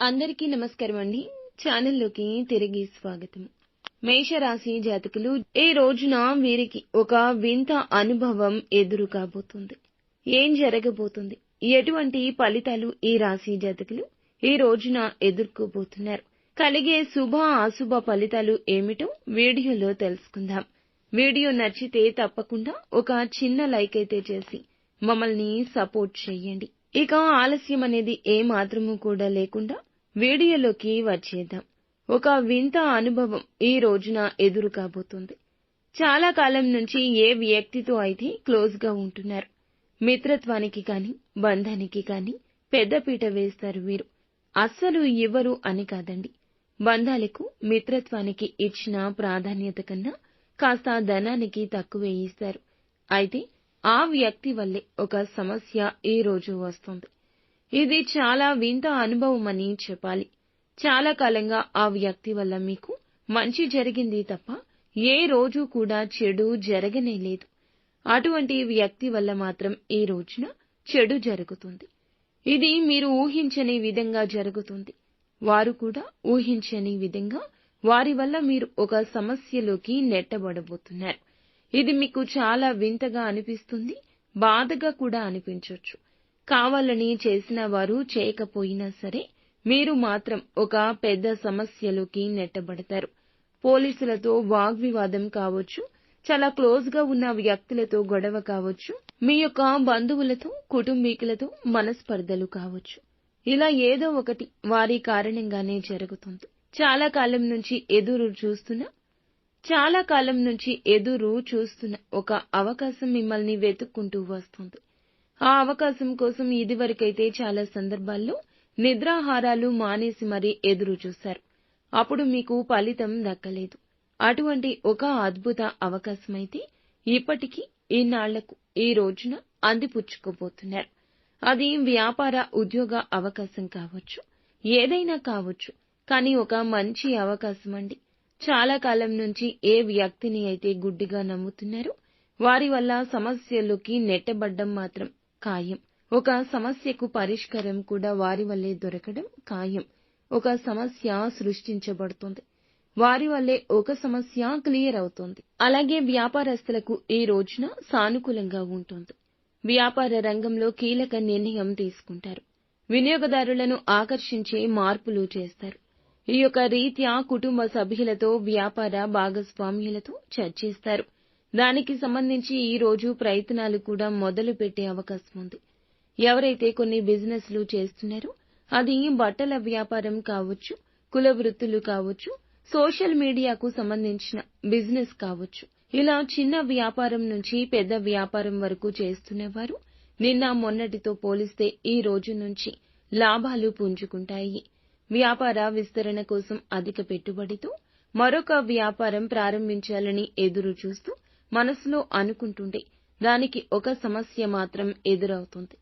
అందరికీ నమస్కారం అండి. ఛానల్లోకి తిరిగి స్వాగతం. మేషరాశి జాతకులు ఈ రోజున వీరికి ఒక వింత అనుభవం ఎదురు కాబోతుంది. ఏం జరగబోతుంది? ఎటువంటి ఫలితాలు ఈ రాశి జాతకులు ఈ రోజున ఎదుర్కోబోతున్నారు? కలిగే శుభ అశుభ ఫలితాలు ఏమిటో వీడియోలో తెలుసుకుందాం. వీడియో నచ్చితే తప్పకుండా ఒక చిన్న లైక్ అయితే చేసి మమ్మల్ని సపోర్ట్ చేయండి. ఇక ఆలస్యం అనేది ఏ మాత్రము కూడా లేకుండా వీడియోలోకి వచ్చేద్దాం. ఒక వింత అనుభవం ఈ రోజున ఎదురు కాబోతుంది. చాలా కాలం నుంచి ఏ వ్యక్తితో అయితే క్లోజ్గా ఉంటున్నారు? మిత్రత్వానికి కాని బంధానికి కాని పెద్దపీట వేస్తారు వీరు. అస్సలు ఇవ్వరు అని కాదండి. బంధాలకు మిత్రత్వానికి ఇచ్చిన ప్రాధాన్యత కన్నా కాస్త ధనానికి తక్కువే ఇస్తారు. అయితే ఆ వ్యక్తి వల్లే ఒక సమస్య ఈ రోజు వస్తుంది. ఇది చాలా వింత అనుభవమని చెప్పాలి. చాలా కాలంగా ఆ వ్యక్తి వల్ల మీకు మంచి జరిగింది తప్ప ఏ రోజు కూడా చెడు జరగనే లేదు. అటువంటి వ్యక్తి వల్ల మాత్రం ఈ రోజున చెడు జరుగుతుంది. ఇది మీరు ఊహించని విధంగా జరుగుతుంది. వారు కూడా ఊహించని విధంగా వారి వల్ల మీరు ఒక సమస్యలోకి నెట్టబడబోతున్నారు. ఇది మీకు చాలా వింతగా అనిపిస్తుంది బాధగా కూడా అనిపించొచ్చు. కావాలని చేసిన వారు చేయకపోయినా సరే మీరు మాత్రం ఒక పెద్ద సమస్యలోకి నెట్టబడతారు. పోలీసులతో వాగ్వివాదం కావచ్చు చాలా క్లోజ్గా ఉన్న వ్యక్తులతో గొడవ కావచ్చు మీ యొక్క బంధువులతో కుటుంబీకులతో మనస్పర్ధలు కావచ్చు. ఇలా ఏదో ఒకటి వారి కారణంగానే జరుగుతుంది. చాలా కాలం నుంచి ఎదురు చూస్తున్న చాలా కాలం నుంచి ఎదురు చూస్తున్న ఒక అవకాశం మిమ్మల్ని వెతుక్కుంటూ వస్తుంది. ఆ అవకాశం కోసం ఇదివరకైతే చాలా సందర్భాల్లో నిద్రాహారాలు మానేసి మరీ ఎదురు చూశారు. అప్పుడు మీకు ఫలితం దక్కలేదు. అటువంటి ఒక అద్భుత అవకాశమైతే ఇప్పటికీ ఈనాళ్ళకు ఈ రోజున అందిపుచ్చుకోబోతున్నారు. అది వ్యాపార ఉద్యోగ అవకాశం కావచ్చు ఏదైనా కావచ్చు. కానీ ఒక మంచి అవకాశం అండి. చాలా కాలం నుంచి ఏ వ్యక్తిని అయితే గుడ్డిగా నమ్ముతున్నారో వారి వల్ల సమస్యల్లోకి నెట్టబడ్డం మాత్రం ఖాయం. ఒక సమస్యకు పరిష్కారం కూడా వారి వల్లే దొరకడం ఖాయం. ఒక సమస్య సృష్టించబడుతుంది. వారి వల్లే ఒక సమస్య క్లియర్ అవుతుంది. అలాగే వ్యాపారస్తులకు ఈ రోజున సానుకూలంగా ఉంటుంది. వ్యాపార రంగంలో కీలక నిర్ణయం తీసుకుంటారు. వినియోగదారులను ఆకర్షించే మార్పులు చేస్తారు. ఈ యొక్క రీత్యా కుటుంబ సభ్యులతో వ్యాపార భాగస్వామ్యులతో చర్చిస్తారు. దానికి సంబంధించి ఈ రోజు ప్రయత్నాలు కూడా మొదలు పెట్టే అవకాశం ఉంది. ఎవరైతే కొన్ని బిజినెస్లు చేస్తున్నారో అది బట్టల వ్యాపారం కావచ్చు కుల వృత్తులు కావచ్చు సోషల్ మీడియాకు సంబంధించిన బిజినెస్ కావచ్చు. ఇలా చిన్న వ్యాపారం నుంచి పెద్ద వ్యాపారం వరకు చేస్తున్నవారు నిన్న మొన్నటితో పోలిస్తే ఈ రోజు నుంచి లాభాలు పుంజుకుంటాయి. వ్యాపార విస్తరణ కోసం అధిక పెట్టుబడితో మరొక వ్యాపారం ప్రారంభించాలని ఎదురు చూస్తూ మనసులో అనుకుంటుంటే దానికి ఒక సమస్య మాత్రం ఎదురవుతుంది.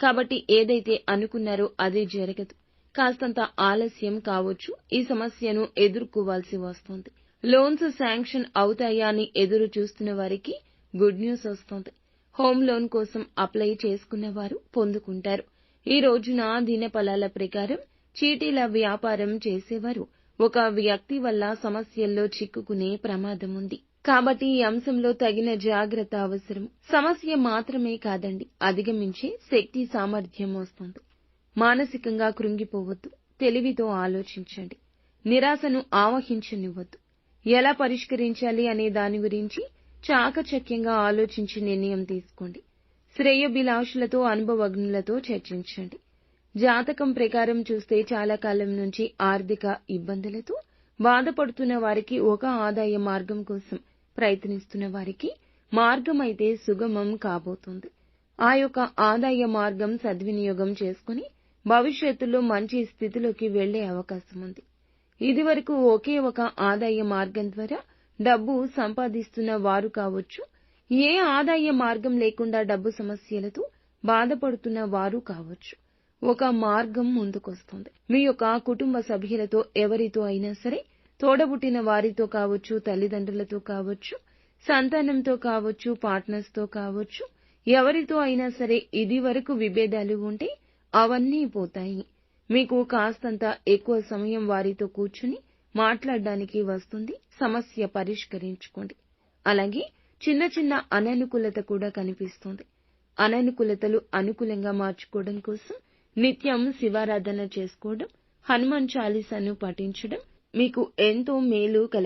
కాబట్టి ఏదైతే అనుకున్నారో అది జరగదు. కాస్తంత ఆలస్యం కావచ్చు ఈ సమస్యను ఎదుర్కోవాల్సి వస్తుంది. లోన్స్ శాంక్షన్ అవుతాయా అని ఎదురు చూస్తున్న వారికి గుడ్ న్యూస్ వస్తోంది. హోమ్ లోన్ కోసం అప్లై చేసుకున్న వారు పొందుకుంటారు. ఈ రోజున దినఫలాల ప్రకారం చీటీల వ్యాపారం చేసేవారు. ఒక వ్యక్తి వల్ల సమస్యల్లో చిక్కుకునే ప్రమాదం ఉంది. కాబట్టి ఈ అంశంలో తగిన జాగ్రత్త అవసరం. సమస్య మాత్రమే కాదండి అధిగమించే శక్తి సామర్థ్యం వస్తుంది. మానసికంగా కృంగిపోవద్దు తెలివితో ఆలోచించండి. నిరాశను ఆవహించనివ్వద్దు. ఎలా పరిష్కరించాలి అనే దాని గురించి చాకచక్యంగా ఆలోచించి నిర్ణయం తీసుకోండి. శ్రేయోభిలాషులతో అనుభవజ్ఞులతో చర్చించండి. జాతకం ప్రకారం చూస్తే చాలా కాలం నుంచి ఆర్థిక ఇబ్బందులతో బాధపడుతున్న వారికి ఒక ఆదాయ మార్గం కోసం ప్రయత్నిస్తున్న వారికి మార్గం అయితే సుగమం కాబోతుంది. ఆ యొక్క ఆదాయ మార్గం సద్వినియోగం చేసుకుని భవిష్యత్తులో మంచి స్థితిలోకి వెళ్ళే అవకాశం ఉంది. ఇదివరకు ఒకే ఒక ఆదాయ మార్గం ద్వారా డబ్బు సంపాదిస్తున్న వారు కావచ్చు ఏ ఆదాయ మార్గం లేకుండా డబ్బు సమస్యలతో బాధపడుతున్న వారు కావచ్చు. ఒక మార్గం ముందుకొస్తుంది. మీ యొక్క కుటుంబ సభ్యులతో ఎవరితో అయినా సరే తోడబుట్టిన వారితో కావచ్చు తల్లిదండ్రులతో కావచ్చు సంతానంతో కావచ్చు పార్ట్నర్స్తో కావచ్చు ఎవరితో అయినా సరే ఇది వరకు విభేదాలు ఉంటే అవన్నీ పోతాయి. మీకు కాస్తంత ఎక్కువ సమయం వారితో కూర్చుని మాట్లాడడానికి వస్తుంది సమస్య పరిష్కరించుకోండి. అలాగే చిన్న చిన్న అననుకూలత కూడా కనిపిస్తుంది. అననుకూలతలు అనుకూలంగా మార్చుకోవడం కోసం నిత్యం శివారాధన చేసుకోవడం హనుమాన్ చాలీసాను పఠించడం మీకు ఎంతో మేలు కల